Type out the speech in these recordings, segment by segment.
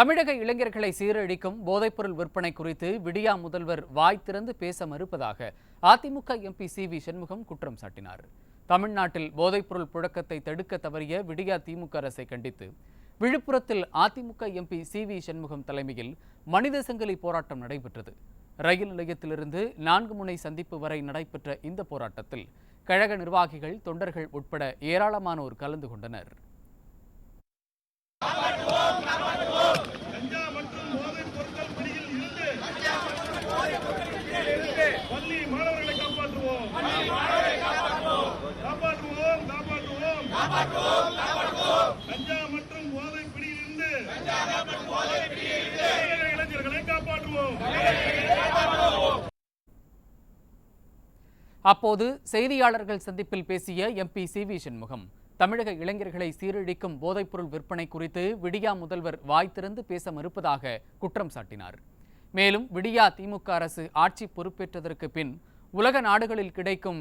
தமிழக இளைஞர்களை சீரழிக்கும் போதைப்பொருள் விற்பனை குறித்து விடியா முதல்வர் வாய் திறந்து பேச மறுப்பதாக AIADMK MP C V Shanmugam குற்றம் சாட்டினார். தமிழ்நாட்டில் போதைப்பொருள் புழக்கத்தை தடுக்க தவறிய விடியா திமுக அரசை கண்டித்து விழுப்புரத்தில் AIADMK MP C V Shanmugam தலைமையில் மனித சங்கிலி போராட்டம் நடைபெற்றது. ரயில் நிலையத்திலிருந்து நான்கு முனை சந்திப்பு வரை நடைபெற்ற இந்த போராட்டத்தில் கழக நிர்வாகிகள் தொண்டர்கள் உட்பட ஏராளமானோர் கலந்து கொண்டனர் கஞ்சா மற்றும் போதைப் பொருட்கள் பிடியில் இருந்து பள்ளி மாணவர்களை காப்பாற்றுவோம் காப்பாற்றுவோம் காப்பாற்றுவோம் கஞ்சா மற்றும் போதை பிடியில் இருந்து இளைஞர்களை காப்பாற்றுவோம். அப்போது செய்தியாளர்கள் சந்திப்பில் பேசிய எம்பி சி வி சண்முகம் தமிழக இளைஞர்களை சீரழிக்கும் போதைப்பொருள் விற்பனை குறித்து விடியா முதல்வர் வாய் திறந்து பேச மறுப்பதாக குற்றம் சாட்டினார். மேலும் விடியா திமுக அரசு ஆட்சி பொறுப்பேற்றதற்கு பின் உலக நாடுகளில் கிடைக்கும்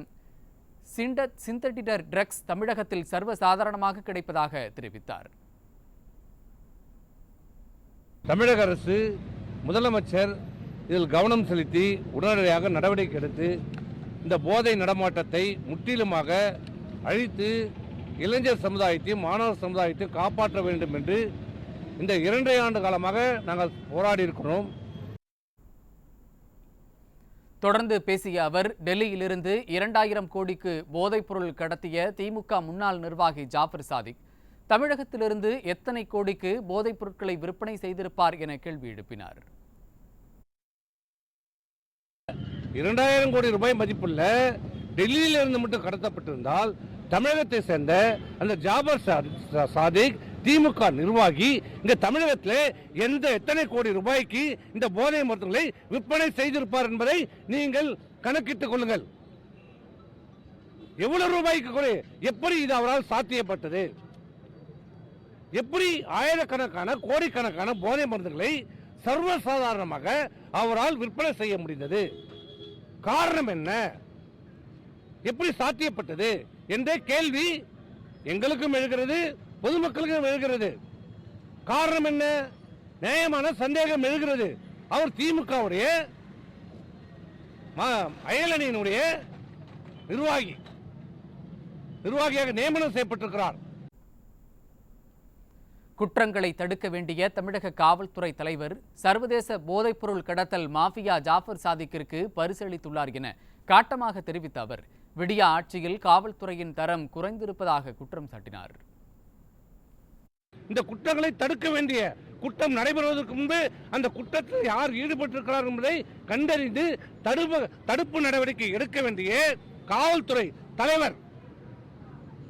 சிண்ட சிந்தடிடர் ட்ரக்ஸ் தமிழகத்தில் சர்வசாதாரணமாக கிடைப்பதாக தெரிவித்தார். தமிழக அரசு முதலமைச்சர் இதில் கவனம் செலுத்தி உடனடியாக நடவடிக்கை எடுத்து இந்த போதை நடமாட்டத்தை முற்றிலுமாக அழித்து இளைஞர் சமுதாயத்தையும் மாணவர் சமுதாயத்தையும் காப்பாற்ற வேண்டும் என்று இந்த இரண்டரை ஆண்டு காலமாக நாங்கள் போராடி இருக்கிறோம். தொடர்ந்து பேசிய அவர் டெல்லியிலிருந்து இரண்டாயிரம் கோடிக்கு போதைப்பொருள் கடத்திய திமுக முன்னாள் நிர்வாகி ஜாஃபர் சாதிக். தமிழகத்திலிருந்து எத்தனை கோடிக்கு போதைப் பொருட்களை விற்பனை செய்திருப்பார் என கேள்வி எழுப்பினார். இரண்டாயிரம் கோடி ரூபாய் மதிப்புள்ள டெல்லியிலிருந்து மட்டும் கடத்தப்பட்டிருந்தால் தமிழகத்தை சேர்ந்த அந்த ஜாபர் சா- சாதிக் திமுக நிர்வாகி இந்த தமிழகத்தில் எந்த எத்தனை கோடி ரூபாய்க்கு இந்த போதை மருந்துகளை விற்பனை செய்திருப்பார் என்பதை நீங்கள் கணக்கிட்டுக் கொள்ளுங்கள். எவ்வளவு ரூபாய்க்கு குறை? எப்படி இது அவரால் சாத்தியப்பட்டது? எப்படி ஆயிரக்கணக்கான கோடிக்கணக்கான போதை மருந்துகளை சர்வசாதாரணமாக அவரால் விற்பனை செய்ய முடிந்தது? காரணம் என்ன? எப்படி சாத்தியப்பட்டது? என்ற கேள்வி எங்களுக்கும் எழுகிறது. பொதுமக்களுக்கு எழுகிறது காரணம் என்ன? நியாயமான சந்தேகம் எழுகிறது அவர் திமுகவுடைய அயலணியினுடைய நிர்வாகி. நிர்வாகியாக நியமனம் செய்யப்பட்டிருக்கிறார். குற்றங்களை தடுக்க வேண்டிய தமிழக காவல்துறை தலைவர் சர்வதேச போதைப்பொருள் கடத்தல் மாஃபியா ஜாஃபர் சாதிக்கிற்கு பரிசளித்துள்ளார் என காட்டமாக தெரிவித்த அவர் விடியா ஆட்சியில் காவல்துறையின் தரம் குறைந்திருப்பதாக குற்றம் சாட்டினார். இந்த குற்றங்களை தடுக்க வேண்டிய குற்றம் நடைபெறுவதற்கு முன்பு அந்த குற்றத்தில் யார் ஈடுபட்டிருக்கிறார் என்பதை கண்டறிந்து தடுப்பு தடுப்பு நடவடிக்கை எடுக்க வேண்டிய காவல்துறை தலைவர்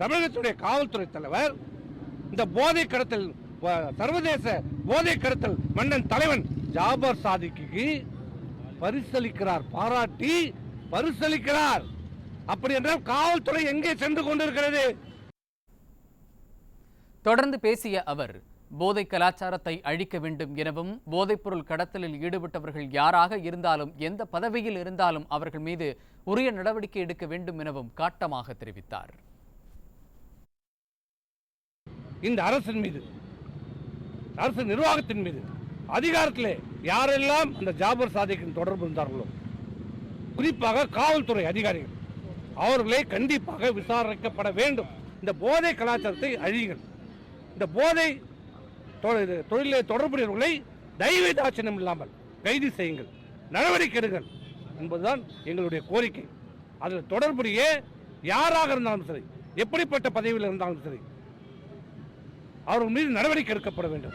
தமிழகத்துடைய காவல்துறை தலைவர் இந்த போதை கடத்தல் சர்வதேச போதை கடத்தல் மன்னன் தலைவன் ஜாபர் சாதிக்கு பரிசளிக்கிறார் பாராட்டி பரிசளிக்கிறார். அப்படி என்றால் காவல்துறை எங்கே சென்று கொண்டிருக்கிறது? தொடர்ந்து பேசிய அவர் போதை கலாச்சாரத்தை அழிக்க வேண்டும் எனவும் போதைப்பொருள் கடத்தலில் ஈடுபட்டவர்கள் யாராக இருந்தாலும் எந்த பதவியில் இருந்தாலும் அவர்கள் மீது உரிய நடவடிக்கை எடுக்க வேண்டும் எனவும் காட்டமாக தெரிவித்தார். இந்த அரசின் மீது அரசு நிர்வாகத்தின் மீது அதிகாரத்திலே யாரெல்லாம் அந்த ஜாபர் சாதிக்கின் தொடர்பு இருந்தார்களோ குறிப்பாக காவல்துறை அதிகாரிகள் அவர்களை கண்டிப்பாக விசாரிக்கப்பட வேண்டும். இந்த போதை கலாச்சாரத்தை அழியுங்கள். இந்த போதை தொ- தொடர்புடையவர்களை தெய்வ தாட்சணம் இல்லாமல் கைது செய்யுங்கள். நடவடிக்கை எடுங்கள் என்பதுதான் எங்களுடைய கோரிக்கை. அதில் தொடர்புடைய யாராக இருந்தாலும் சரி எப்படிப்பட்ட பதவியில் இருந்தாலும் சரி அவர்கள் மீது நடவடிக்கை எடுக்கப்பட வேண்டும்.